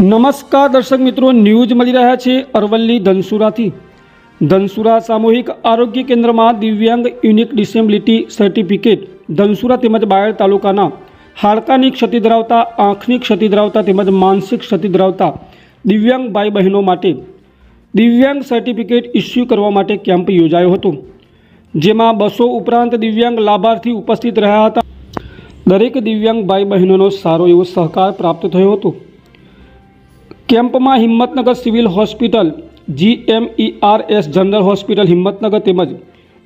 નમસ્કાર દર્શક મિત્રો, ન્યૂઝ મળી રહ્યા છે અરવલ્લી ધનસુરાથી. ધનસુરા સામૂહિક આરોગ્ય કેન્દ્રમાં દિવ્યાંગ યુનિક ડિસેબિલિટી સર્ટિફિકેટ ધનસુરા તેમજ બાયડ તાલુકાના હાડકાની ક્ષતિ ધરાવતા, આંખની ક્ષતિ ધરાવતા તેમજ માનસિક ક્ષતિ ધરાવતા દિવ્યાંગ ભાઈ બહેનો માટે દિવ્યાંગ સર્ટિફિકેટ ઇસ્યુ કરવા માટે કેમ્પ યોજાયો હતો, જેમાં બસો ઉપરાંત દિવ્યાંગ લાભાર્થી ઉપસ્થિત રહ્યા હતા. દરેક દિવ્યાંગ ભાઈ બહેનોનો સારો એવો સહકાર પ્રાપ્ત થયો હતો. કેમ્પમાં Himmatnagar civil hospital, GMERS general hospital Himmatnagar તેમજ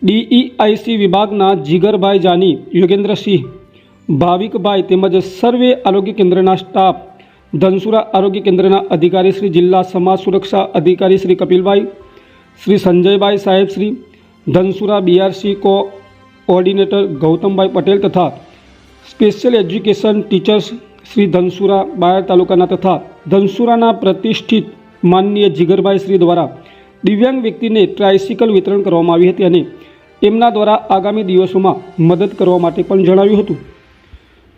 ડીઈઆઈસી વિભાગના જીગરભાઈ જાની, યોગેન્દ્રસિંહ ભાવિકભાઈ તેમજ સર્વે આરોગ્ય કેન્દ્રના સ્ટાફ, ધનસુરા આરોગ્ય કેન્દ્રના અધિકારી શ્રી, જિલ્લા સમાજ સુરક્ષા અધિકારી શ્રી કપિલભાઈ, શ્રી સંજયભાઈ સાહેબ Shri, Dhansura BRC co coordinator Gautambhai Patel તથા special education teachers Shri Dhansura Bayad તાલુકાના તથા ધનસુરાના પ્રતિષ્ઠિત માનનીય જીગરભાઈ શ્રી દ્વારા દિવ્યાંગ વ્યક્તિને ટ્રાયસિકલ વિતરણ કરવામાં આવી હતી અને એમના દ્વારા આગામી દિવસોમાં મદદ કરવા માટે પણ જણાવ્યું હતું.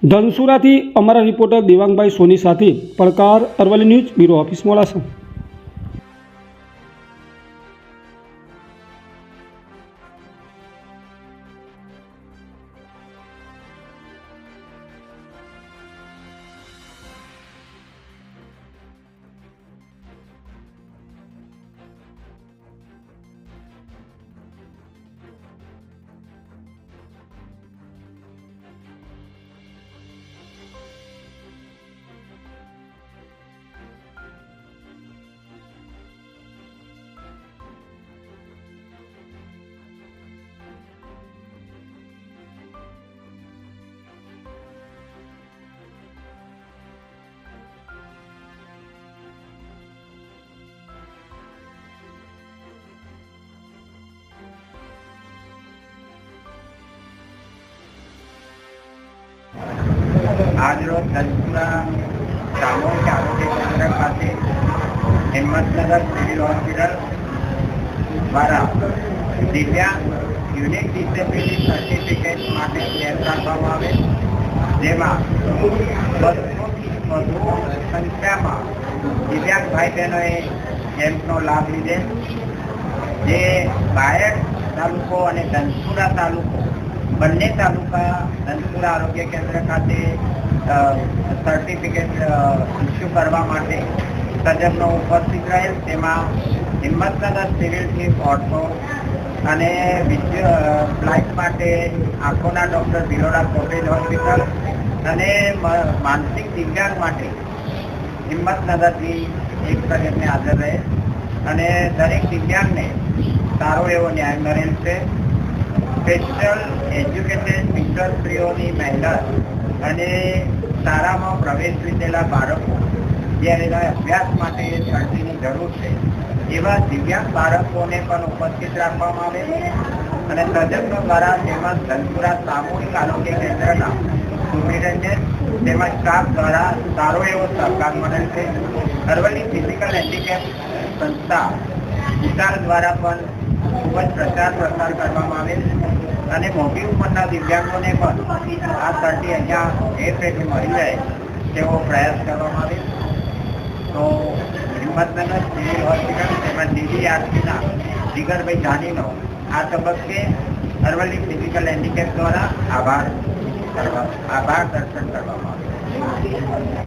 ધનસુરાથી અમારા રિપોર્ટર દેવાંગભાઈ સોની સાથે Padkar Aravalli news, bureau office Modasa. આજરોજ દસના સામૂહિક આરોગ્ય કેન્દ્ર ખાતે હિંમતનગર સિવિલ હોસ્પિટલ દ્વારા દિવ્યાંગ યુનિક ડિસેબિલિટી સર્ટિફિકેટ માટે કેમ્પ રાખવામાં આવે. જેમાં બસોથી વધુ સંખ્યામાં દિવ્યાંગ ભાઈ બહેનોએ કેમ્પનો લાભ લીધે. જે બાયડ તાલુકો અને ધનસુરા તાલુકો, બંને તાલુકા ધનસુરા આરોગ્ય કેન્દ્ર ખાતે સર્ટિફિકેટ ઇસ્યુ કરવા માટે તજજ્ઞો ઉપસ્થિત રહેલ તેમાં હિંમતનગર સિવિલથી ઓર્થો અને ફ્લાઇટ માટે આંખોના ડૉક્ટર ભિલોડા કોટેજ હોસ્પિટલ અને માનસિક દિવ્યાંગ માટે હિંમતનગરથી એક સજ્જનને હાજર રહે. અને દરેક દિવ્યાંગને સારો એવો ન્યાય મળેલ છે. સ્પેશિયલ એજ્યુકેટેડ મિત્રશ્રીઓની મહેનત અને શાળામાં પ્રવેશ લીધેલા બાળકો જ્યારે અભ્યાસ માટે શરતીની જરૂર છે, એવા દિવ્યાંગ બાળકોને પણ ઉપસ્થિત રાખવામાં આવે અને તજજ્ઞો દ્વારા તેમજ ધનપુરા સામૂહિક આરોગ્ય કેન્દ્રના સુપ્રિન્ટેન્ડન્ટ તેમજ સ્ટાફ દ્વારા સારો એવો સહકાર મળેલ છે. અરવલ્લી ફિઝિકલ હેન્ડીકેપ સંસ્થા વિચાર દ્વારા પણ ખૂબ જ પ્રચાર પ્રસાર કરવામાં આવે અને મોટી ઉંમરના દિવ્યાંગોને પણ આ સર્ટી અહીંયા એ પેટે મળી જાય તેવો પ્રયાસ કરવામાં આવે તો હિંમતનગર સિવિલ હોસ્પિટલ તેમજ ડીડીઆરસીના જીગરભાઈ જાનીનો આ તબક્કે અરવલ્લી ફિઝિકલ હેન્ડીકેપ દ્વારા આભાર કરવા આભાર દર્શન કરવામાં આવે